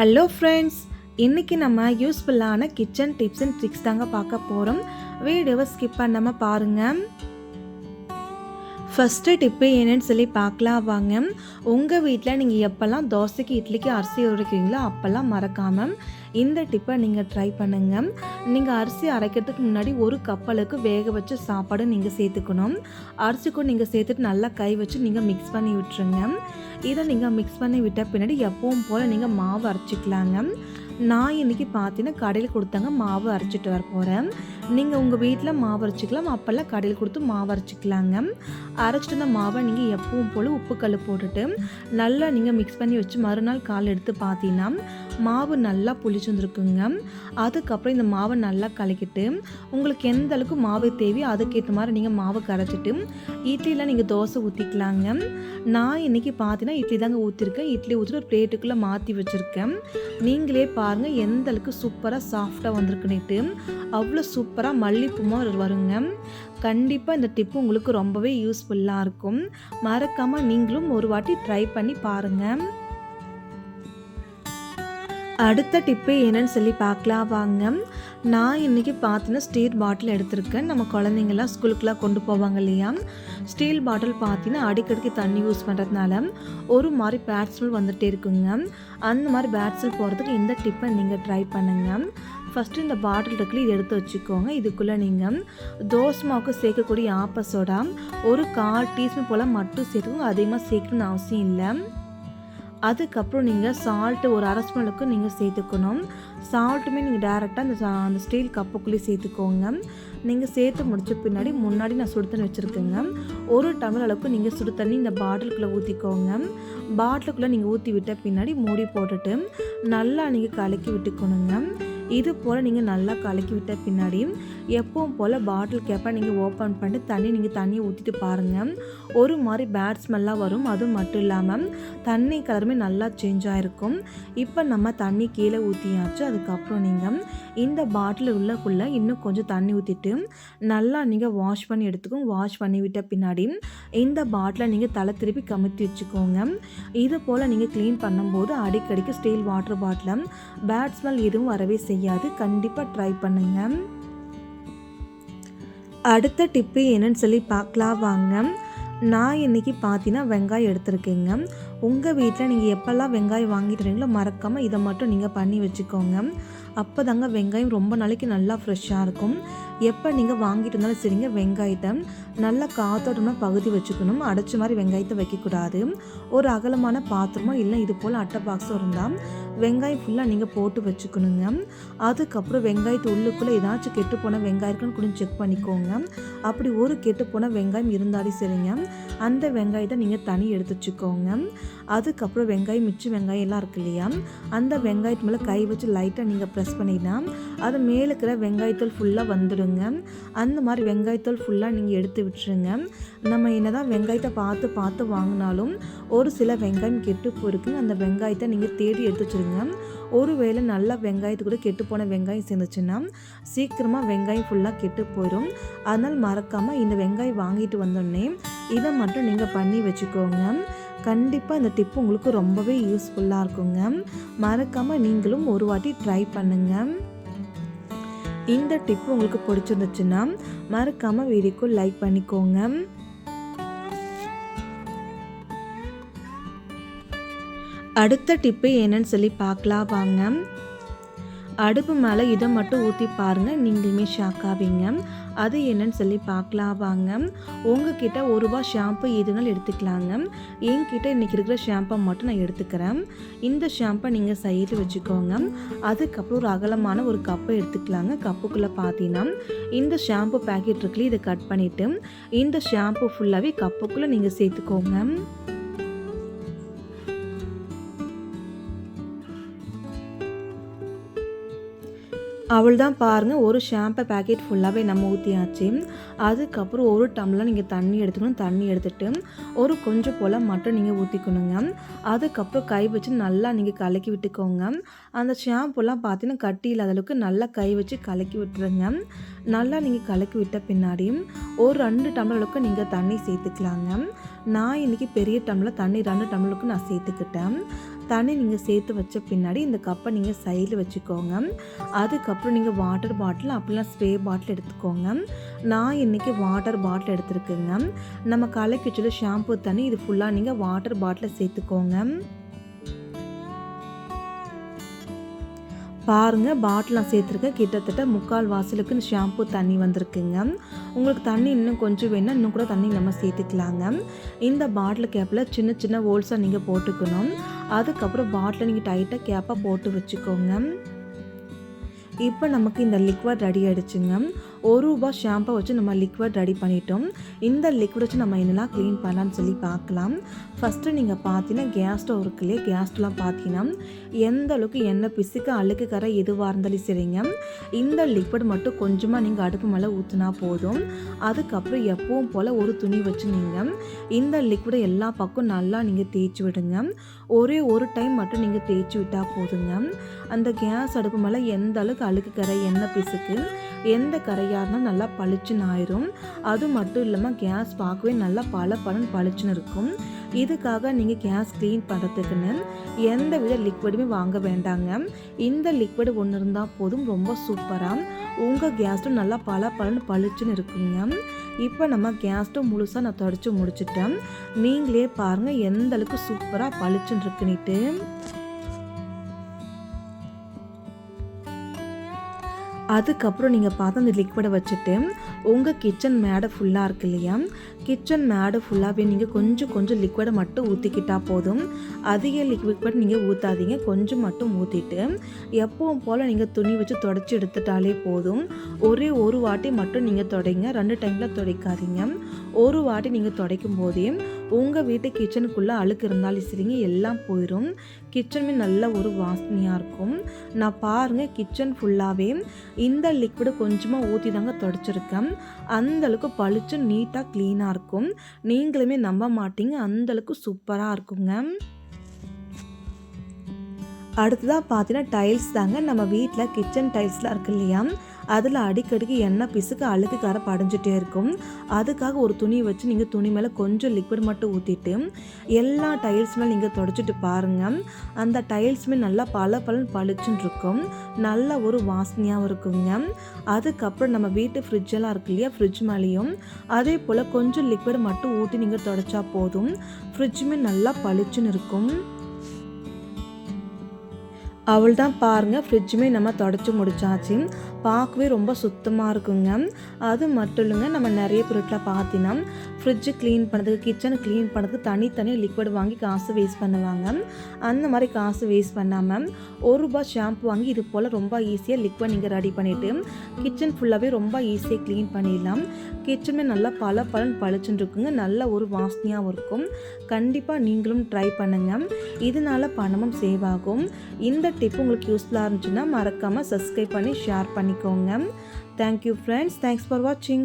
Hello friends இன்றைக்கி நம்ம யூஸ்ஃபுல்லான கிச்சன் டிப்ஸ் அண்ட் ட்ரிக்ஸ் தாங்க பார்க்க போகிறோம் வீடியோவை ஸ்கிப் பண்ணாமல் பாருங்கள் ஃபஸ்ட்டு டிப்பு என்னன்னு சொல்லி பார்க்கலாம் வாங்க. உங்கள் வீட்டில் நீங்கள் எப்போல்லாம் தோசைக்கு இட்லிக்கு அரிசி உரைக்கிறீங்களோ அப்போல்லாம் மறக்காமல் இந்த டிப்பை நீங்கள் ட்ரை பண்ணுங்கள் நீங்கள் அரிசி அரைக்கிறதுக்கு முன்னாடி ஒரு கப்பலுக்கு வேக வச்ச சாப்பாடு நீங்கள் சேர்த்துக்கணும். அரிசிக்கும் நீங்கள் சேர்த்துட்டு நல்லா கை வச்சு நீங்கள் மிக்ஸ் பண்ணி விட்டுருங்க. இதை நீங்கள் மிக்ஸ் பண்ணி விட்ட பின்னாடி எப்பவும் போல் நீங்கள் மாவு அரைச்சிக்கலாங்க. நான் இன்றைக்கி பார்த்தீங்கன்னா கடையில் கொடுத்தாங்க மாவு அரைச்சிட்டு வர போகிறேன் நீங்கள் உங்கள் வீட்டில் மாவு அரைச்சிக்கலாம். அப்போல்லாம் கடையில் கொடுத்து மாவு அரைச்சிக்கலாங்க. அரைச்சிட்டு அந்த மாவை நீங்கள் எப்பவும் போல் உப்பு கல் போட்டுட்டு நல்லா நீங்கள் மிக்ஸ் பண்ணி வச்சு மறுநாள் கால் எடுத்து பார்த்தீங்கன்னா மாவு நல்லா புளிச்சு வந்துருக்குங்க அதுக்கப்புறம் இந்த மாவை நல்லா கலக்கிட்டு உங்களுக்கு எந்த அளவுக்கு மாவு தேவையோ அதுக்கேற்ற மாதிரி நீங்கள் மாவு கரைச்சிட்டு இட்லியில் நீங்கள் தோசை ஊற்றிக்கலாங்க நான் இன்றைக்கி பார்த்தீங்கன்னா இட்லி தாங்க ஊற்றிருக்கேன் இட்லி ஊற்றிட்டு ஒரு பிளேட்டுக்குள்ளே மாற்றி வச்சுருக்கேன். நீங்களே பாருங்கள் எந்த அளவுக்கு சூப்பராக சாஃப்டாக வந்திருக்குன்னுட்டு. அவ்வளோ சூப்பராக மல்லிப்பூமாக வருங்க. கண்டிப்பாக இந்த டிப்பு உங்களுக்கு ரொம்பவே யூஸ்ஃபுல்லாக இருக்கும். மறக்காமல் நீங்களும் ஒரு வாட்டி ட்ரை பண்ணி பாருங்கள் அடுத்த டிப்பு என்னன்னு சொல்லி பார்க்கலாம் வாங்க. நான் இன்றைக்கி பார்த்தீங்கன்னா ஸ்டீல் பாட்டில் எடுத்திருக்கேன். நம்ம குழந்தைங்கள்லாம் ஸ்கூலுக்குலாம் கொண்டு போவாங்க இல்லையா? ஸ்டீல் பாட்டில் பார்த்தீங்கன்னா அடிக்கடிக்கு தண்ணி யூஸ் பண்ணுறதுனால ஒரு மாதிரி பேட் ஸ்மெல் வந்துகிட்டே இருக்குங்க. அந்த மாதிரி பேட் ஸ்மெல் போகிறதுக்கு இந்த டிப்பை நீங்கள் ட்ரை பண்ணுங்கள் ஃபஸ்ட்டு இந்த பாட்டில் இருக்குல்ல இது எடுத்து வச்சுக்கோங்க. இதுக்குள்ளே நீங்கள் தோசை மாவுக்கு சேர்க்கக்கூடிய ஆப்பசோடா ஒரு கால் டீஸ்பூன் போல் மட்டும் சேர்த்துக்கோங்க. அதிகமாக சேர்க்கணும்னு அவசியம் இல்லை. அதுக்கப்புறம் நீங்கள் சால்ட்டு ஒரு அரை ஸ்பூனுக்கு நீங்கள் சேர்த்துக்கணும். சால்ட்டுமே நீங்கள் டேரெக்டாக அந்த அந்த ஸ்டீல் கப்புக்குள்ளேயே சேர்த்துக்கோங்க. நீங்கள் சேர்த்து முடிச்ச பின்னாடி முன்னாடி நான் சுடு தண்ணி வச்சுருக்கேங்க. ஒரு டம்ளர் அளவுக்கு நீங்கள் சுடு தண்ணி இந்த பாட்டிலுக்குள்ளே ஊற்றிக்கோங்க பாட்டிலுக்குள்ளே நீங்கள் ஊற்றி விட்ட பின்னாடி மூடி போட்டுட்டு நல்லா நீங்கள் கலக்கி விட்டுக்கணுங்க. இது போல் நீங்கள் நல்லா கலக்கி விட்ட பின்னாடி எப்பவும் போல் பாட்டில் கேப்பை நீங்கள் ஓப்பன் பண்ணிட்டு தண்ணி நீங்கள் தண்ணியை ஊற்றிட்டு பாருங்கள் ஒரு மாதிரி பேட் ஸ்மெல்லாக வரும். அது மட்டும் இல்லாமல் தண்ணி கலருமே நல்லா சேஞ்ச் ஆகிருக்கும் இப்போ நம்ம தண்ணி கீழே ஊற்றியாச்சு அதுக்கப்புறம் நீங்கள் இந்த பாட்டில் உள்ளக்குள்ளே இன்னும் கொஞ்சம் தண்ணி ஊற்றிட்டு நல்லா நீங்கள் வாஷ் பண்ணி எடுத்துக்கும். வாஷ் பண்ணி விட்ட பின்னாடி இந்த பாட்டிலை நீங்கள் தலை திருப்பி கமுத்தி வச்சுக்கோங்க. இது போல் நீங்கள் க்ளீன் பண்ணும்போது அடிக்கடிக்கு steel water bottle bad smell எதுவும் வரவே செய்யாது கண்டிப்பாக ட்ரை பண்ணுங்கள் அடுத்த டிப்பு என்னன்னு சொல்லி பார்க்கலாம் வாங்க. நான் இன்றைக்கி பார்த்தீங்கன்னா வெங்காயம் எடுத்திருக்கேங்க. உங்கள் வீட்டில் நீங்கள் எப்போல்லாம் வெங்காயம் வாங்கிட்டுறீங்களோ மறக்காமல் இதை மட்டும் நீங்கள் பண்ணி வச்சுக்கோங்க. அப்போ தாங்க வெங்காயம் ரொம்ப நாளைக்கு நல்லா ஃப்ரெஷ்ஷாக இருக்கும். எப்போ நீங்கள் வாங்கிட்டு இருந்தாலும் சரிங்க வெங்காயத்தை நல்லா காத்தோட்டமாக பகுதி வச்சுக்கணும். அடைச்ச மாதிரி வெங்காயத்தை வைக்கக்கூடாது. ஒரு அகலமான பாத்திரமோ இல்லை இது போல் அட்டை பாக்ஸோ இருந்தால் வெங்காயம் ஃபுல்லாக நீங்கள் போட்டு வச்சுக்கணுங்க. அதுக்கப்புறம் வெங்காயத்து உள்ளுக்குள்ளே ஏதாச்சும் கெட்டு போன வெங்காயம் இருக்குன்னு கொஞ்சம் செக் பண்ணிக்கோங்க. அப்படி ஒரு கெட்டு போன வெங்காயம் இருந்தாலும் சரிங்க. அந்த வெங்காயத்தை நீங்கள் தனி எடுத்து வச்சுக்கோங்க. அதுக்கப்புறம் வெங்காயம் மிச்சம் வெங்காயம் எல்லாம் இருக்கு இல்லையா? அந்த வெங்காயத்து மேலே கை வச்சு லைட்டாக நீங்கள் ப்ரெஸ் பண்ணினா அது மேலே இருக்கிற வெங்காயத்தூள் ஃபுல்லாக வந்துடுங்க. அந்த மாதிரி வெங்காயத்தூள் ஃபுல்லாக நீங்கள் எடுத்து விட்டுருங்க. நம்ம என்ன தான் வெங்காயத்தை பார்த்து பார்த்து வாங்கினாலும் ஒரு சில வெங்காயம் கெட்டு போயிருக்குங்க அந்த வெங்காயத்தை நீங்கள் தேடி எடுத்து வச்சுருங்க. ஒருவேளை நல்லா வெங்காயத்து கூட கெட்டு போன வெங்காயம் சேர்ந்துச்சுன்னா சீக்கிரமாக வெங்காயம் ஃபுல்லாக கெட்டு போயிடும் அதனால் மறக்காமல் இந்த வெங்காயம் வாங்கிட்டு வந்தோடனே இதை மட்டும் நீங்கள் பண்ணி வச்சுக்கோங்க. கண்டிப்பாக இந்த டிப்பு உங்களுக்கு ரொம்பவே யூஸ்ஃபுல்லாக இருக்குங்க. மறக்காமல் நீங்களும் ஒரு வாட்டி ட்ரை பண்ணுங்கள் இந்த டிப்பு உங்களுக்கு பிடிச்சிருந்துச்சுன்னா மறக்காமல் வீடியோக்கு லைக் பண்ணிக்கோங்க. அடுத்த டிப்பு என்னன்னு சொல்லி பார்க்கலாம் வாங்க. அடுப்பு மேலே இதை மட்டும் ஊற்றி பாருங்கள் நீங்களுமே ஷாக் ஆவீங்க. அது என்னன்னு சொல்லி பார்க்கலாம் வாங்க. உங்ககிட்ட ஒரு ரூபா ஷாம்பு எதுனாலும் எடுத்துக்கலாங்க. என்கிட்ட இன்றைக்கி இருக்கிற ஷாம்பை மட்டும் நான் எடுத்துக்கிறேன். இந்த ஷாம்பை நீங்கள் சைடில் வச்சுக்கோங்க. அதுக்கப்புறம் ஒரு அகலமான ஒரு கப்பை எடுத்துக்கலாங்க. கப்புக்குள்ளே பார்த்தீங்கன்னா இந்த ஷாம்பு பேக்கெட் இருக்குல்ல இதை கட் பண்ணிவிட்டு இந்த ஷாம்பு ஃபுல்லாகவே கப்புக்குள்ளே நீங்கள் சேர்த்துக்கோங்க. அவள் தான் பாருங்கள் ஒரு ஷாம்பை பேக்கெட் ஃபுல்லாகவே நம்ம ஊற்றியாச்சு அதுக்கப்புறம் ஒரு டம்ளர் நீங்கள் தண்ணி எடுத்துக்கணும். தண்ணி எடுத்துகிட்டு ஒரு கொஞ்சம் போல் மட்டும் நீங்கள் ஊற்றிக்கணுங்க அதுக்கப்புறம் கை வச்சு நல்லா நீங்கள் கலக்கி விட்டுக்கோங்க. அந்த ஷாம்புலாம் பார்த்தீங்கன்னா கட்டி இல்லாத அளவுக்கு நல்லா கை வச்சு கலக்கி விட்டுருங்க. நல்லா நீங்கள் கலக்கி விட்ட பின்னாடியும் ஒரு ரெண்டு டம்ளர் அளவுக்கு நீங்கள் தண்ணி சேர்த்துக்கலாங்க. நான் இன்றைக்கி பெரிய டம்ளர் தண்ணி ரெண்டு டம்ளருக்கு நான் சேர்த்துக்கிட்டேன். தண்ணி நீங்கள் சேர்த்து வச்ச பின்னாடி இந்த கப்பை நீங்கள் சைடில் வச்சுக்கோங்க. அதுக்கப்புறம் நீங்கள் வாட்டர் பாட்டில் அப்படிலாம் ஸ்ப்ரே பாட்டில் எடுத்துக்கோங்க. நான் இன்றைக்கி வாட்டர் பாட்டில் எடுத்துருக்கேங்க. நம்ம கலைக்கு வச்சுள்ள ஷாம்பு தண்ணி இது ஃபுல்லாக நீங்கள் வாட்டர் பாட்டில் சேர்த்துக்கோங்க. பாருங்கள் பாட்டிலாம் சேர்த்துருக்கேன். கிட்டத்தட்ட முக்கால் வாசலுக்கு ஷாம்பு தண்ணி வந்திருக்குங்க. உங்களுக்கு தண்ணி இன்னும் கொஞ்சம் வேணால் இன்னும் கூட தண்ணி நம்ம சேர்த்துக்கலாங்க. இந்த பாட்டில் கேப்பில் சின்ன சின்ன ஹோல்ஸாக நீங்கள் போட்டுக்கணும். அதுக்கப்புறம் பாட்டில் நீங்கள் டைட்டாக கேப்பாக போட்டு வச்சுக்கோங்க. இப்போ நமக்கு இந்த லிக்விட் ரெடி ஆகிடுச்சுங்க ஒரு ரூபா ஷாம்பை வச்சு நம்ம லிக்விட் ரெடி பண்ணிட்டோம். இந்த லிக்விட் வச்சு நம்ம என்னெல்லாம் க்ளீன் பண்ணலாம்னு சொல்லி பார்க்கலாம். ஃபஸ்ட்டு நீங்கள் பார்த்தீங்கன்னா கேஸ் ஸ்டவ் இருக்கு இல்லையா கேஸ் ஸ்டவ்லாம் பார்த்தீங்கன்னா எந்த அளவுக்கு எண்ணெய் பிசுக்கு அழுக்கு கரை எதுவாக இருந்தாலும் சரிங்க. இந்த லிக்விட் மட்டும் கொஞ்சமாக நீங்கள் அடுப்பு மேலே ஊற்றினா போதும். அதுக்கப்புறம் எப்பவும் போல் ஒரு துணி வச்சு நீங்கள் இந்த லிக்விடை எல்லா பக்கம் நல்லா நீங்கள் தேய்ச்சி விடுங்க. ஒரே ஒரு டைம் மட்டும் நீங்கள் தேய்ச்சி விட்டால் போதுங்க. அந்த கேஸ் அடுப்பு மேலே எந்த அளவுக்கு அழுக்கு கரை எண்ணெய் பிசுக்கு எந்த கரையாக இருந்தால் நல்லா பளிச்சுன்னு ஆயிரும். அது மட்டும் இல்லாமல் கேஸ் பார்க்கவே நல்லா பல பலன் பளிச்சுன்னு இருக்கும். இது இதுக்காக நீங்கள் கேஸ் க்ளீன் பண்ணுறதுக்குன்னு எந்த வித லிக்விடுமே வாங்க வேண்டாங்க. இந்த லிக்விடு ஒன்று இருந்தால் போதும் ரொம்ப சூப்பராக உங்கள் கேஸ்டும் நல்லா பல பலன்னு பளிச்சுன்னு இருக்குங்க. இப்போ நம்ம கேஸ்டும் முழுசாக நான் தொடச்சி முடிச்சிட்டேன். நீங்களே பாருங்கள் எந்த அளவுக்கு சூப்பராக பளிச்சுன்னு இருக்குன்னுட்டு. அதுக்கப்புறம் நீங்கள் பார்த்து அந்த லிக்விடை வச்சுட்டு உங்கள் கிச்சன் மேடை ஃபுல்லாக இருக்கு இல்லையா? கிச்சன் மேடை ஃபுல்லாகவே நீங்கள் கொஞ்சம் கொஞ்சம் லிக்விடை மட்டும் ஊற்றிக்கிட்டால் போதும். அதிக லிக்விட் நீங்கள் ஊற்றாதீங்க கொஞ்சம் மட்டும் ஊற்றிட்டு எப்பவும் போல் நீங்கள் துணி வச்சு தொடச்சி எடுத்துட்டாலே போதும். ஒரே ஒரு வாட்டி மட்டும் நீங்கள் தொடைங்க. ரெண்டு டைமில் துடைக்காதீங்க. ஒரு வாட்டி நீங்கள் துடைக்கும் போதே உங்கள் வீட்டு கிச்சனுக்குள்ளே அழுக்கு இருந்தாலும் சரிங்க எல்லாம் போயிடும் கிச்சனுமே நல்ல ஒரு வாசனையாக இருக்கும். நான் பாருங்கள் கிச்சன் ஃபுல்லாகவே இந்த லிக்விடு கொஞ்சமாக ஊற்றி தாங்க தொடச்சிருக்கேன் அந்தளவுக்கு பளிச்சு நீட்டாக க்ளீனாக இருக்கும். நீங்களுமே நம்ப மாட்டீங்க அந்தளவுக்கு சூப்பராக இருக்குங்க. அடுத்ததாக பார்த்தீங்கன்னா டைல்ஸ் தாங்க. நம்ம வீட்டில் கிச்சன் டைல்ஸ்லாம் இருக்கு இல்லையா? அதில் அடிக்கடிக்கு எண்ணெய் பிசுக்கு அழுக்கு கரை படைஞ்சிட்டே இருக்கும். அதுக்காக ஒரு துணியை வச்சு நீங்கள் துணி மேலே கொஞ்சம் லிக்விட் மட்டும் ஊற்றிட்டு எல்லா டைல்ஸ் மேலே நீங்கள் தொடச்சிட்டு பாருங்கள் அந்த டைல்ஸுமே நல்லா பல பலன் பளிச்சுன்னு இருக்கும். நல்ல ஒரு வாசனையாகவும் இருக்குங்க. அதுக்கப்புறம் நம்ம வீட்டு ஃப்ரிட்ஜெல்லாம் இருக்கு இல்லையா ஃப்ரிட்ஜ் மேலேயும். அதே போல் கொஞ்சம் லிக்விட் மட்டும் ஊற்றி நீங்கள் தொடச்சா போதும். ஃப்ரிட்ஜுமே நல்லா பளிச்சுன்னு இருக்கும். அவள் தான் பாருங்கள் ஃப்ரிட்ஜுமே நம்ம தொடச்சி முடிச்சாச்சு. பார்க்கவே ரொம்ப சுத்தமாக இருக்குங்க. அது மட்டும் இல்லைங்க நம்ம நிறைய பொருட்களை பார்த்தீங்கன்னா ஃப்ரிட்ஜு க்ளீன் பண்ணுறதுக்கு கிச்சனை க்ளீன் பண்ணுறதுக்கு தனித்தனி லிக்விட் வாங்கி காசு வேஸ்ட் பண்ணுவாங்க. அந்த மாதிரி காசு வேஸ்ட் பண்ணாமல் ஒரு ரூபா ஷாம்பு வாங்கி இது போல் ரொம்ப ஈஸியாக லிக்விட் நீங்கள் ரெடி பண்ணிவிட்டு கிச்சன் ஃபுல்லாகவே ரொம்ப ஈஸியாக க்ளீன் பண்ணிடலாம். கிச்சனுமே நல்லா பல பலன் பளிச்சுன்னு இருக்குங்க நல்ல ஒரு வாசனையாகவும் இருக்கும். கண்டிப்பாக நீங்களும் ட்ரை பண்ணுங்கள் இதனால் பணமும் சேவ் ஆகும். இந்த டிப் உங்களுக்கு யூஸ்ஃபுல்லாக இருந்துச்சுன்னா மறக்காமல் சப்ஸ்கிரைப் பண்ணி ஷேர் பண்ணி பண்ணிக்கோங்க. தேங்க்யூ ஃப்ரெண்ட்ஸ் தேங்க்ஸ் ஃபார் வாட்சிங்